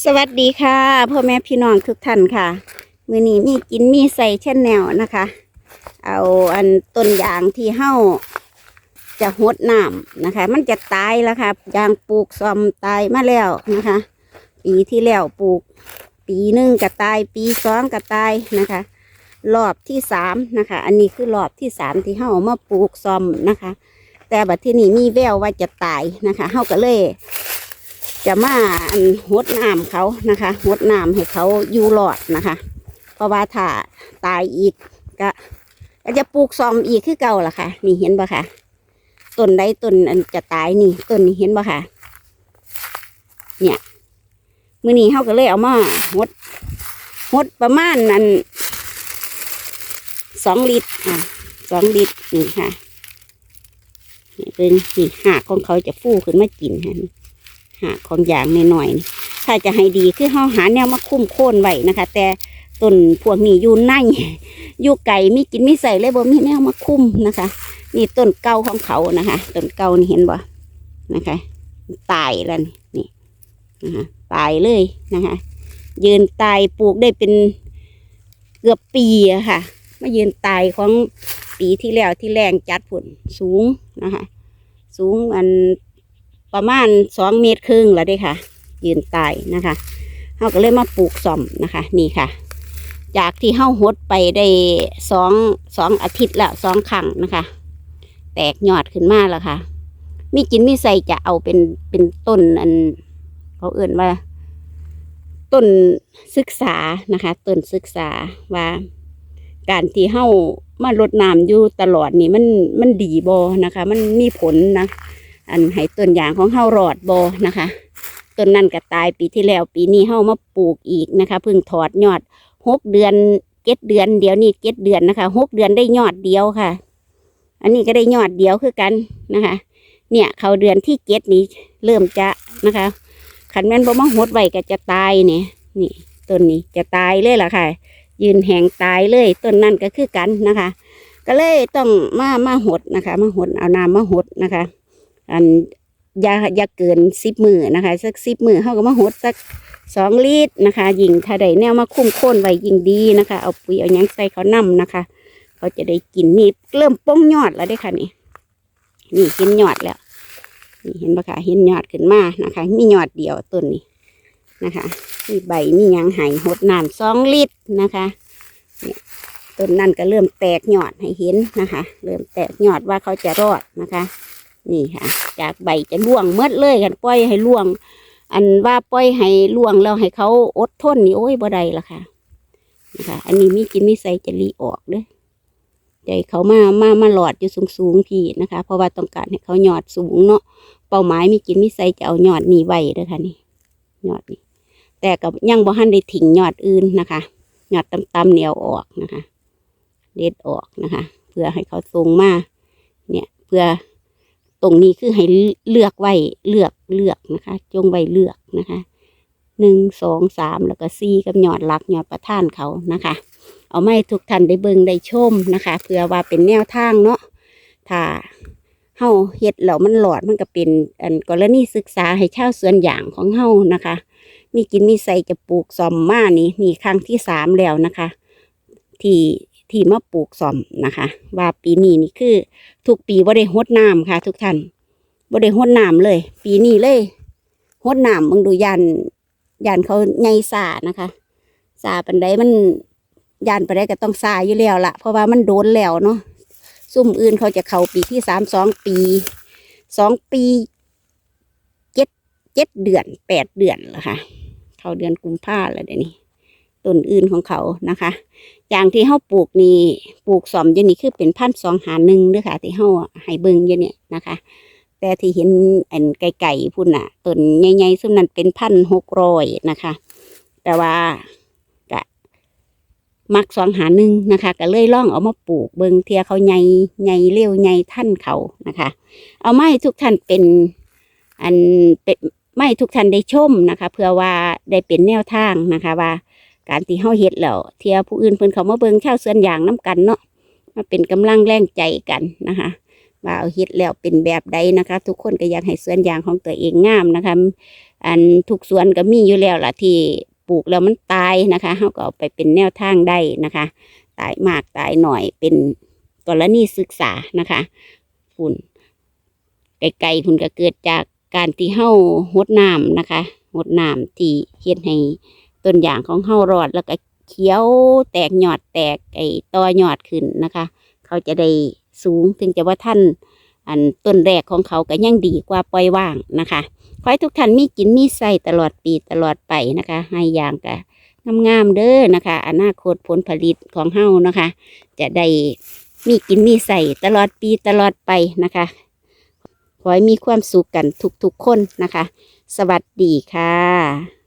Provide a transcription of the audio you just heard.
สวัสดีค่ะพ่อแม่พี่น้องทุกท่านค่ะ มือนี้มีกินมีใส่เช่นแนวนะคะ เอาอันต้นยางที่เฮ้าจะหดน้ำนะคะ มันจะตายแล้วค่ะยางปลูกซอมตายมาแล้วนะคะ ปีที่แล้วปลูก ปีหนึ่งก็ตาย ปีสองก็ตายนะคะ รอบที่สามนะคะ อันนี้คือรอบที่สามที่เฮ้ามาปลูกซอมนะคะ แต่บัดที่นี่มีแววว่าจะตายนะคะเฮ้าก็เลย จะมาอันหดน้ำเขานะคะหดน้ำให้เขาอยู่รอดนะคะ เพราะว่าถ้าตายอีกก็ก็จะปลูกซอมอีกคือเก่าล่ะค่ะ นี่เห็นปะค่ะต้นใดต้นอันจะตายนี่ต้นนี้เห็นปะค่ะ เนี่ยมือนี้เขาก็เลยเอามาหดหดประมาณนั้นสองลิตรอะสองลิตรนี่ค่ะนี่เป็นนี่หากของเขาจะฟูขึ้นมากินค่ะนี่ หาของอย่างนหน่อย ถ้าจะให้ดีคือเฮาหาแนวมาคุ้มโค่นไว้นะคะ แต่ต้นพวกนี้อยู่ในอยู่ไก่มีกินมีใส่เลยบ่มีแนวมาคุ้มนะคะ นี่ต้นเก่าของเขานะคะต้นเก่านี่เห็นบ่นะคะ ตายแล้วนี่นี่นะคะตายเลยนะคะ ยืนตายปลูกได้เป็นเกือบปีอะค่ะมายืนตายของปีที่แล้วที่แรงจัดผลสูงนะคะ สูงอัน ประมาณสองเมตรครึ่งแล้วด้ค่ะ ยืนตายนะคะเขาก็เลยมาปลูกซ่อมนะคะ นี่ค่ะ จากที่เฮาหดไปได้สองสองอาทิตย์ละสองครั้งนะคะ แตกยอดขึ้นมาแล้วค่ะ มีกินมีใส่จะเอาเป็นเป็นต้นอัน เขาเอื่นว่า ต้นศึกษานะคะต้นศึกษาว่า การที่เฮามารดน้ำอยู่ตลอดนี่มันมันดีบอนะคะ มันมีผลนะ อันให้ต้นยางของเฮารอดบนะคะต้นนั่นก็ตายปีที่แล้ว ปีนี้เฮามาปลูกอีกนะคะเพิ่งถอดยอดหกเดือนเจ็ดเดือนเดี๋ยวนี้เจ็ดเดือนนะคะหกเดือนได้ยอดเดียวค่ะ อันนี้ก็ได้ยอดเดียวคือกันนะคะ เนี่ยเขาเดือนที่เจ็ดนี้เริ่มจะนะคะขันแม่นบ่มาหดไว้ก็จะตายเนี่ยนี่ต้นนี้จะตายเลยล่ะค่ะ ยืนแหงตายเลยต้นนั่นก็คือกันนะคะ ก็เลยต้องมามาหดนะคะ มาหดเอาน้ำมาหดนะคะ อันยาอยาเกินสิบมือนะคะ สักสิบมือเขาก็มาหดสักสองลิตรนะคะยิงถ้าได้แนวมาคุ้มโค่นไว้ยิงดีนะคะ เอาปุ๋ยเอายังใส่เขานํนะคะ เขาจะได้กินนี่เริ่มป้องยอดแล้วได้ค่ะนี่นี่เห็นยอดแล้วนี่เห็นปะคะเห็นยอดขึ้นมานะคะ มียอดเดียวต้นนี้นะคะมีใบมียังไห้หดน้ำสองลิตรนะคะเนี่ยต้นนั้นก็เริ่มแตกยอดให้เห็นนะคะ เริ่มแตกยอดว่าเขาจะรอดนะคะ นี่ค่ะ จากใบจะล่วงเมื่อเลยกันปล่อยให้ล่วง อันว่าปล่อยให้ล่วงแล้วให้เขาอดทนนี่โอ้ยบ่ได้ละค่ะนะคะอันนี้มีกินมีใส่จะรีออกเด้อใจเขามามามาหลอดอยู่สูงสูงๆพี่นะคะ เพราะว่าต้องการให้เขายอดสูงเนาะเป้าหมายมีกินมีใส่จะเอายอดนี่ไว้เด้อค่ะนี่ยอดนี่แต่กับยังบ่ทันได้ถิ่งยอดอื่นนะคะยอดต่ำๆเหนียวออกนะคะเด็ดออกนะคะ เพื่อให้เขาทรงมาเนี่ย เพื่อ ตรงนี้คือให้เลือกไว้เลือกเลือกนะคะ จงไว้เลือกนะคะหนึ่งสองสามแล้วก็สี่กับหยอดหลักหยอดประท่านเขานะคะ เอาไม่ทุกท่านได้เบิ่งได้ชมนะคะเพื่อว่าเป็นแนวทางเนาะถ้าเฮาเฮ็ดแล้วมันหลอดมันก็เป็นอันกรณีศึกษาให้ชาวสวนอย่างของเฮานะคะ มีกินมีใส่จะปลูกซอมมานี่นี่ครั้งที่สามแล้วนะคะ ที่ ที่มาปลูกซอมนะคะ ว่าปีนี้นี่คือ ทุกปีบ่ได้หดน้ำค่ะ ทุกท่านบ่ได้หดน้ำเลย ปีนี้เลยหดน้ำมึงดูยันยันเขาใหญ่ซานะคะซาปันใดมันยันปันใดก็ต้องซาอยู่แล้วละเพราะว่ามันโดนแล้วเนาะซุ่มอื่นเขาจะเข้าปีที่สามสองปีสองปีเจ็ดเจ็ดเดือนแปดเดือนละค่ะ เขาเดือนกุมภาแล้วเดี๋ยวนี้ ต้นอื่นของเขานะคะ อย่างที่เฮาปลูกนี่ปลูกสอมยู่นี่คือเป็นพันสองหาหนึ่งด้วยค่ะ ที่เฮาให้เบิ่งยู่เนี่ยนะคะ แต่ที่เห็นอันไก่ๆพุ่นน่ะต้นใหญ่ๆซึ่งนั้นเป็นพันหกร้อยนะคะ แต่ว่าก็มักสองหาหนึ่งนะคะ ก็เลยล่องเอามาปลูกเบิ่งเทียเขาใหญ่ใหญ่เร็วใหญ่ท่านเขานะคะ เอาไม้ทุกท่านเป็นอันเป็นไม้ทุกท่านได้ชมนะคะ เพื่อว่าได้เป็นแนวทางนะคะว่า การที่เฮาเฮ็ดแล้วเทียผู้อื่นเพิ่นเขามาเบิ่งชาวสวนยางน้กันเนาะมาเป็นกำลังแรงใจกันนะคะว่าเอาเฮ็ดแล้วเป็นแบบใดนะคะ ทุกคนก็อยากให้สวนยางของตัวเองงามนะคะ อันทุกสวนก็มีอยู่แล้วล่ะที่ปลูกแล้วมันตายนะคะเขาก็เอาไปเป็นแนวทางได้นะคะ ตายมากตายหน่อยเป็นกรณีศึกษานะคะฝุ่นไกลๆฝุ่นก็เกิดจากการที่เฮาหดน้ำนะคะหดน้ำที่เฮ็ดให้ ต้นยางของเฮารอดแล้วก็เขียวแตกหยอดแตกไอ้ตอหยอดขึ้นนะคะ เขาจะได้สูงถึงจะว่าท่าน อันต้นแรกของเขาก็ยังดีกว่าปล่อยว่างนะคะขอให้ทุกท่านมีกินมีใส่ตลอดปีตลอดไปนะคะ ให้อยางกะงามๆเด้อนะคะ อนาคตผลผลิตของเฮานะคะ จะได้มีกินมีใส่ตลอดปีตลอดไปนะคะ ขอให้มีความสุขกันทุกๆคนนะคะ สวัสดีค่ะ